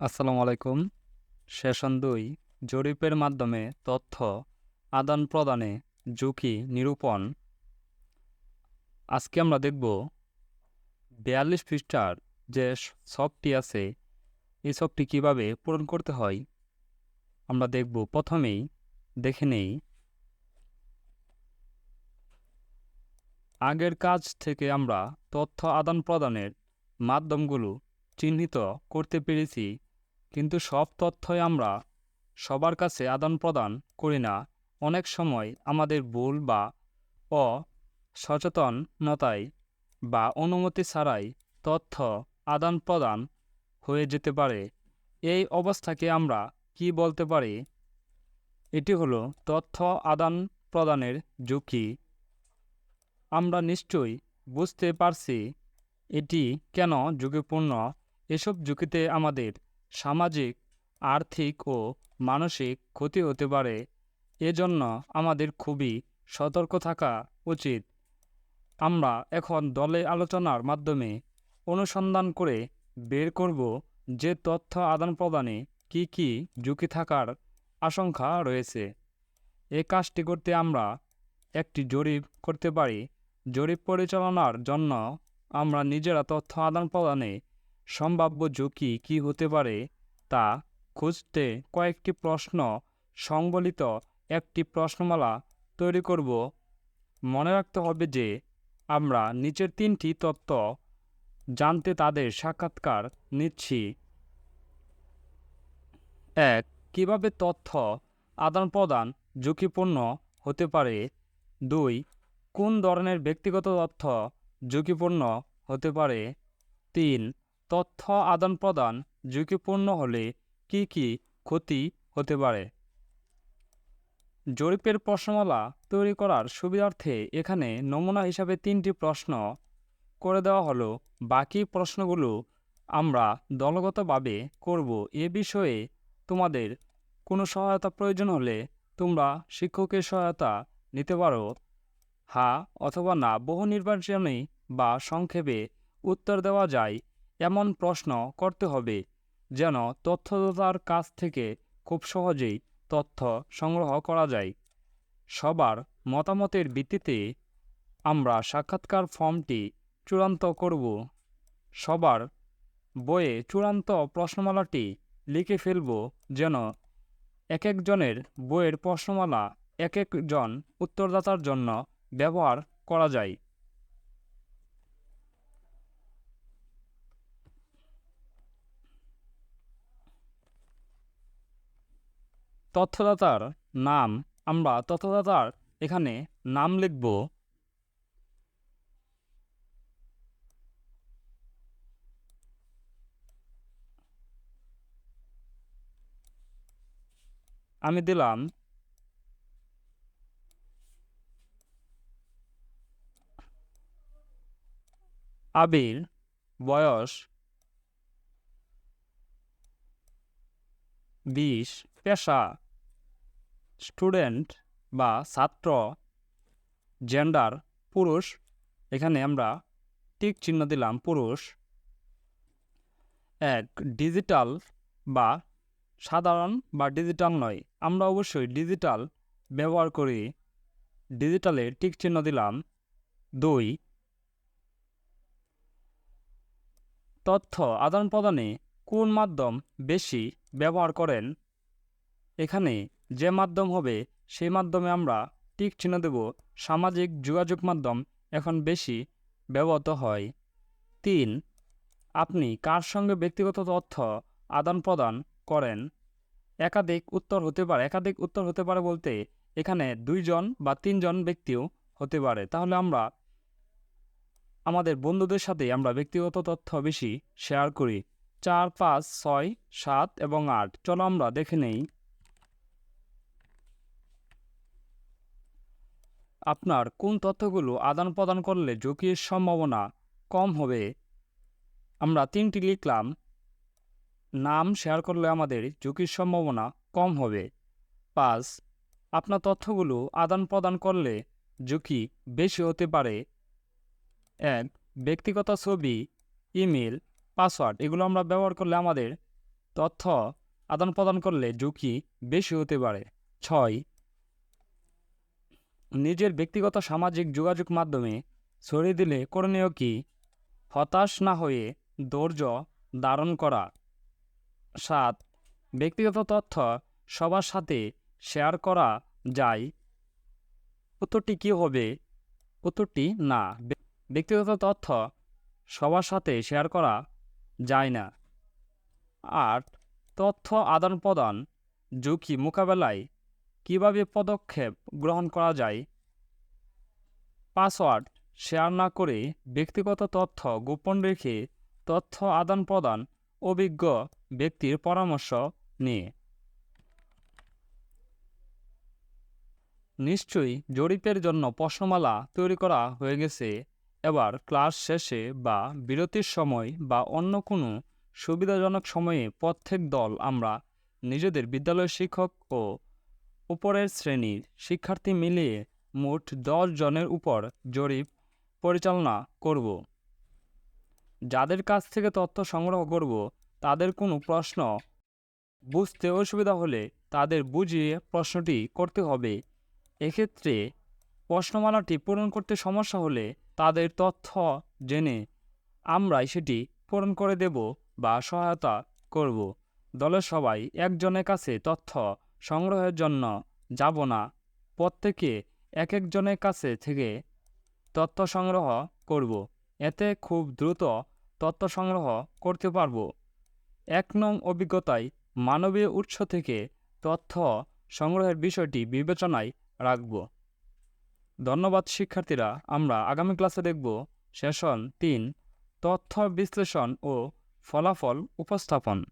আসসালামু আলাইকুম। সেশন দুই, জরিপের মাধ্যমে তথ্য আদান প্রদানে ঝুঁকি নিরূপণ। আজকে আমরা দেখব বিয়াল্লিশ পৃষ্ঠার যে সবটি আছে, এই শখটি কীভাবে পূরণ করতে হয়, আমরা দেখব প্রথমেই দেখে নেই। আগের কাজ থেকে আমরা তথ্য আদান প্রদানের মাধ্যমগুলো চিহ্নিত করতে পেরেছি। কিন্তু সব তথ্যই আমরা সবার কাছে আদান প্রদান করি না। অনেক সময় আমাদের ভুল বা অসচেতনতায় বা অনুমতি ছাড়াই তথ্য আদান প্রদান হয়ে যেতে পারে। এই অবস্থাকে আমরা কি বলতে পারি? এটি হলো তথ্য আদান প্রদানের ঝুঁকি। আমরা নিশ্চয়ই বুঝতে পারছি এটি কেন ঝুঁকিপূর্ণ। এসব ঝুঁকিতে আমাদের সামাজিক, আর্থিক ও মানসিক ক্ষতি হতে পারে। এজন্য আমাদের খুবই সতর্ক থাকা উচিত। আমরা এখন দলে আলোচনার মাধ্যমে অনুসন্ধান করে বের করব যে তথ্য আদান প্রদানে কী কী ঝুঁকি থাকার আশঙ্কা রয়েছে। এ কাজটি করতে আমরা একটি জরিপ করতে পারি। জরিপ পরিচালনার জন্য আমরা নিজেরা তথ্য আদান প্রদানে সম্ভাব্য ঝুঁকি কী হতে পারে তা খুঁজতে কয়েকটি প্রশ্ন সংবলিত একটি প্রশ্নমালা তৈরি করব। মনে রাখতে হবে যে আমরা নিচের তিনটি তত্ত্ব জানতে তাদের সাক্ষাৎকার নিচ্ছি। এক, কীভাবে তথ্য আদান প্রদান ঝুঁকিপূর্ণ হতে পারে? দুই, কোন ধরনের ব্যক্তিগত তথ্য ঝুঁকিপূর্ণ হতে পারে? তিন তথ্য আদান প্রদান ঝুঁকিপূর্ণ হলে কি কি ক্ষতি হতে পারে? জরিপের প্রশ্নমালা তৈরি করার সুবিধার্থে এখানে নমুনা হিসাবে তিনটি প্রশ্ন করে দেওয়া হলো। বাকি প্রশ্নগুলো আমরা দলগতভাবে করব। এ বিষয়ে তোমাদের কোনো সহায়তা প্রয়োজন হলে তোমরা শিক্ষকের সহায়তা নিতে পারো। হা অথবা না, বহু নির্বাচনে বা সংক্ষেপে উত্তর দেওয়া যায়। এমন প্রশ্ন করতে হবে যেন তথ্যদাতার কাছ থেকে খুব সহজেই তথ্য সংগ্রহ করা যায়। সবার মতামতের ভিত্তিতে আমরা সাক্ষাৎকার ফর্মটি চূড়ান্ত করব। সবার বইয়ে চূড়ান্ত প্রশ্নমালাটি লিখে ফেলব যেন এক একজনের বইয়ের প্রশ্নমালা এক একজন উত্তরদাতার জন্য ব্যবহার করা যায়। তথ্যদাতার নাম আমরা তথ্যদাতার এখানে নাম লিখব। আমি দিলাম। আবির বয়স বিশ। পেশা স্টুডেন্ট বা ছাত্র, জেন্ডার, পুরুষ, এখানে আমরা টিক চিহ্ন দিলাম, পুরুষ। এক, ডিজিটাল বা সাধারণ বা ডিজিটাল নয়, আমরা অবশ্যই ডিজিটাল ব্যবহার করি। ডিজিটালে টিক চিহ্ন দিলাম। দুই, তথ্য আদান প্রদানে কোন মাধ্যম বেশি ব্যবহার করেন? এখানে যে মাধ্যম হবে, সেই মাধ্যমে আমরা টিক চিহ্ন দেব। সামাজিক যোগাযোগ মাধ্যম এখন বেশি ব্যবহৃত হয়। তিন, আপনি কার সঙ্গে ব্যক্তিগত তথ্য আদান প্রদান করেন? একাধিক উত্তর হতে পারে, একাধিক উত্তর হতে পারে বলতে এখানে দুইজন বা তিনজন ব্যক্তিও হতে পারে। তাহলে আমরা, আমাদের বন্ধুদের সাথে আমরা ব্যক্তিগত তথ্য বেশি শেয়ার করি। চার, পাঁচ, ছয়, সাত এবং আট। চলো আমরা দেখে নেই। আপনার কোন তথ্যগুলো আদান প্রদান করলে ঝুঁকির সম্ভাবনা কম হবে? আমরা তিনটি লিখলাম। নাম শেয়ার করলে আমাদের ঝুঁকির সম্ভাবনা কম হবে। পাঁচ, আপনার তথ্যগুলো আদান প্রদান করলে ঝুঁকি বেশি হতে পারে। এক, ব্যক্তিগত ছবি, ইমেল, পাসওয়ার্ড, এগুলো আমরা ব্যবহার করলে আমাদের তথ্য আদান প্রদান করলে ঝুঁকি বেশি হতে পারে। ছয় নিজের ব্যক্তিগত সামাজিক যোগাযোগ মাধ্যমে ছড়িয়ে দিলে করণীয় কি? হতাশ না হয়ে ধৈর্য ধারণ করা। সাত, ব্যক্তিগত তথ্য সবার সাথে শেয়ার করা যায়। উত্তরটি কী হবে? উত্তরটি না। ব্যক্তিগত তথ্য সবার সাথে শেয়ার করা যায় না। আট, তথ্য আদান প্রদান ঝুঁকি মোকাবেলায় কীভাবে পদক্ষেপ গ্রহণ করা যায়? পাসওয়ার্ড শেয়ার না করে ব্যক্তিগত তথ্য গোপন রেখে তথ্য আদান প্রদান অভিজ্ঞ ব্যক্তির পরামর্শ নিয়ে। নিশ্চয়ই জরিপের জন্য প্রশ্নমালা তৈরি করা হয়ে গেছে। এবার ক্লাস শেষে বা বিরতির সময় বা অন্য কোনো সুবিধাজনক সময়ে প্রত্যেক দল আমরা নিজেদের বিদ্যালয়ের শিক্ষক ও উপরের শ্রেণির শিক্ষার্থী মিলিয়ে মোট দশ জনের উপর জরিপ পরিচালনা করব। যাদের কাছ থেকে তথ্য সংগ্রহ করব, তাদের কোনো প্রশ্ন বুঝতে অসুবিধা হলে তাদের বুঝিয়ে প্রশ্নটি করতে হবে। এক্ষেত্রে প্রশ্নমালাটি পূরণ করতে সমস্যা হলে তাদের তথ্য জেনে আমরাই সেটি পূরণ করে দেব বা সহায়তা করব। দলের সবাই একজনের কাছে তথ্য সংগ্রহের জন্য যাব না। প্রত্যেকে এক একজনের কাছে থেকে তথ্য সংগ্রহ করব। এতে খুব দ্রুত তথ্য সংগ্রহ করতে পারব। এক নং অভিজ্ঞতায় মানবীয় উৎস থেকে তথ্য সংগ্রহের বিষয়টি বিবেচনায় রাখব। ধন্যবাদ শিক্ষার্থীরা, আমরা আগামী ক্লাসে দেখব সেশন তিন, তথ্য বিশ্লেষণ ও ফলাফল উপস্থাপন।